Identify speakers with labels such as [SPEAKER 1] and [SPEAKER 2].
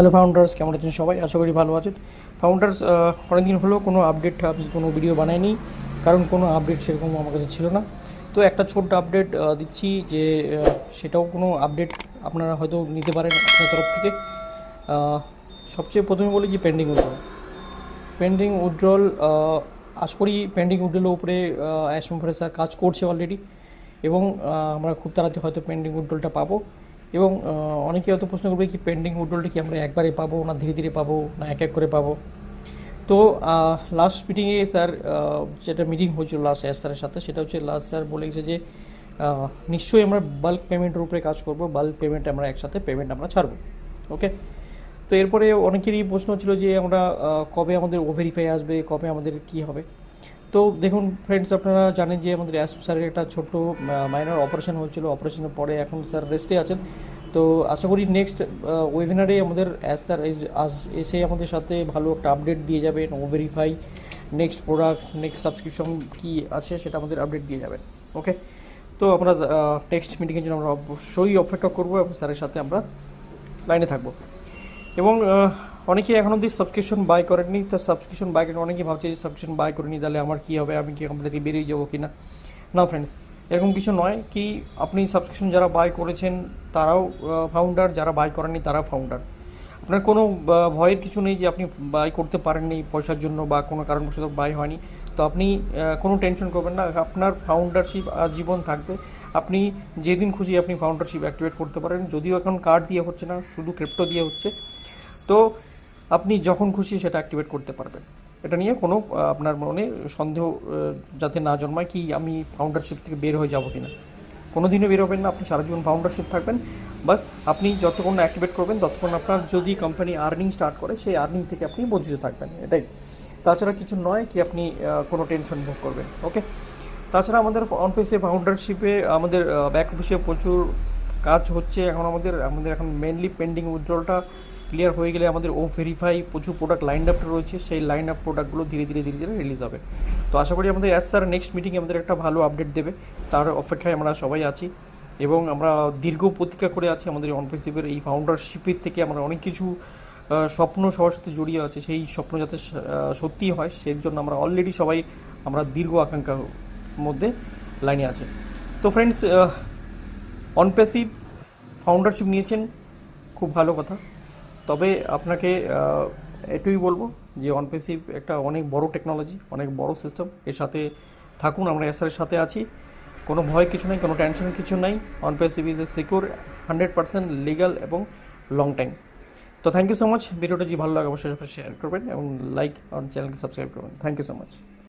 [SPEAKER 1] Hello founders কেমন আছেন সবাই? আশা করি ভালো আছেন। ফাউন্ডার্স অনেকদিন হলো কোনো আপডেট কোনো ভিডিও বানাইনি, কারণ কোনো আপডেট সেরকম আমার কাছে ছিল না। তো একটা ছোট্ট আপডেট দিচ্ছি যে সেটাও কোনো আপডেট আপনারা হয়তো নিতে পারেন আপনার তরফ থেকে। সবচেয়ে প্রথমে বলি যে পেন্ডিং উইথড্রল পেন্ডিং উইথড্রল আশা করি পেন্ডিং উইথড্রলের উপরে অ্যাসম স্যার কাজ করছে অলরেডি এবং আমরা খুব তাড়াতাড়ি হয়তো পেন্ডিং উইথড্রলটা পাবো। এবং অনেকে হয়তো প্রশ্ন করবে কি পেন্ডিং উইথড্রলটা কি আমরা একবারে পাবো না ধীরে ধীরে পাবো না এক এক করে পাবো? তো লাস্ট মিটিংয়ে স্যার যেটা মিটিং হয়েছিল লাস্ট এস স্যারের সাথে, সেটা হচ্ছে লাস্ট স্যার বলে গেছে যে নিশ্চয়ই আমরা বাল্ক পেমেন্টের উপরে কাজ করব বাল্ক পেমেন্ট আমরা একসাথে পেমেন্ট আমরা ছাড়বো ওকে তো এরপরে অনেকেরই প্রশ্ন ছিল যে আমরা কবে আমাদের ও ভেরিফাই আসবে, কবে আমাদের কি হবে? তো দেখুন ফ্রেন্ডস আপনারা জানেন যে আমাদের অ্যাস স্যারের একটা ছোট্ট মাইনার অপারেশন হয়েছিল। অপারেশনের পরে এখন স্যার রেস্টে আছেন। তো আশা করি নেক্সট ওয়েবিনারে আমাদের অ্যাস স্যার এসে আমাদের সাথে ভালো একটা আপডেট দিয়ে যাবেন ও verify next product next subscription কী আছে সেটা আমাদের আপডেট দিয়ে যাবেন ওকে তো আমরা নেক্সট মিটিংয়ের জন্য আমরা অবশ্যই অপেক্ষা করব এবং স্যারের সাথে আমরা লাইনে থাকব। এবং আহ, অনেকে এখন অবধি সাবস্ক্রিপশন বাই করেননি তো সাবস্ক্রিপশন বাই করেন অনেকেই ভাবছে যে সাবস্ক্রিপশন বাই করেনি তাহলে আমার কী হবে? আমি কি কোম্পানি থেকে বেরিয়ে যাব কি না না ফ্রেন্ডস এরকম কিছু নয় কি আপনি সাবস্ক্রিপশন যারা বাই করেছেন তারাও ফাউন্ডার যারা বাই করেননি তারা ফাউন্ডার আপনার কোনো ভয়ের কিছু নেই যে আপনি বাই করতে পারেননি পয়সার জন্য বা কোনো কারণবশত বাই হয়নি। তো আপনি কোনো টেনশন করবেন না আপনার ফাউন্ডারশিপ জীবন থাকবে। আপনি যেদিন খুশি আপনি ফাউন্ডারশিপ অ্যাক্টিভেট করতে পারেন যদিও এখন কার্ড দিয়ে হচ্ছে না শুধু ক্রিপ্টো দিয়ে হচ্ছে। তো আপনি যখন খুশি সেটা অ্যাক্টিভেট করতে পারবেন। এটা নিয়ে কোনো আপনার মনে সন্দেহ যাতে না জন্মায় কি আমি ফাউন্ডারশিপ থেকে বের হয়ে যাব কিনা। কোনো দিনও বের হবেন না, আপনি সারা জীবন ফাউন্ডারশিপ থাকবেন। বাস, আপনি যতক্ষণ অ্যাক্টিভেট করবেন, ততক্ষণ আপনার যদি কোম্পানি আর্নিং স্টার্ট করে, সেই আর্নিং থেকে আপনি বঞ্চিত থাকবেন, এটাই। তাছাড়া কিছু নয় কি আপনি কোনো টেনশন ভোগ করবেন ওকে তাছাড়া আমাদের অন পেসে ফাউন্ডারশিপে আমাদের ব্যাক অফিসে প্রচুর কাজ হচ্ছে। এখন আমাদের আমাদের এখন মেনলি পেন্ডিং উইথড্রলটা ক্লিয়ার হয়ে গেলে আমাদের ও ভেরিফাই প্রচুর প্রোডাক্ট লাইন আপ রয়েছে, সেই লাইন আপ প্রোডাক্টগুলো ধীরে ধীরে ধীরে ধীরে রিলিজ হবে। তো আশা করি আমাদের অ্যাজ স্যার নেক্সট মিটিংয়ে আমাদের একটা ভালো আপডেট দেবে, তার অপেক্ষায় আমরা সবাই আছি এবং আমরা দীর্ঘ প্রতীক্ষা করে আছি আমাদের অনপেসিভের এই ফাউন্ডারশিপের থেকে আমরা অনেক কিছু স্বপ্ন সবার সাথে জড়িয়ে আছে, সেই স্বপ্ন যাতে সত্যি হয়, সেই জন্য আমরা অলরেডি সবাই আমরা দীর্ঘ আকাঙ্ক্ষার মধ্যে লাইনে আছে। তো ফ্রেন্ডস অনপেসিভ ফাউন্ডারশিপ নিয়েছেন, খুব ভালো কথা। তবে আপনাকে এটুই বলব যে অনপেসিভ একটা অনেক বড় টেকনোলজি অনেক বড় সিস্টেম এর সাথে থাকুন, আমরা এসআরের সাথে আছি। কোনো ভয় কিছু নেই, কোনো টেনশনের কিছু নাই। Onpassive is a secure hundred percent legal এবং লং টাইম তো থ্যাংক ইউ সো মাচ ভিডিওটা যদি ভালো লাগে, অবশ্যই শেয়ার করবেন এবং লাইক আর চ্যানেলকে সাবস্ক্রাইব করবেন। Thank you so much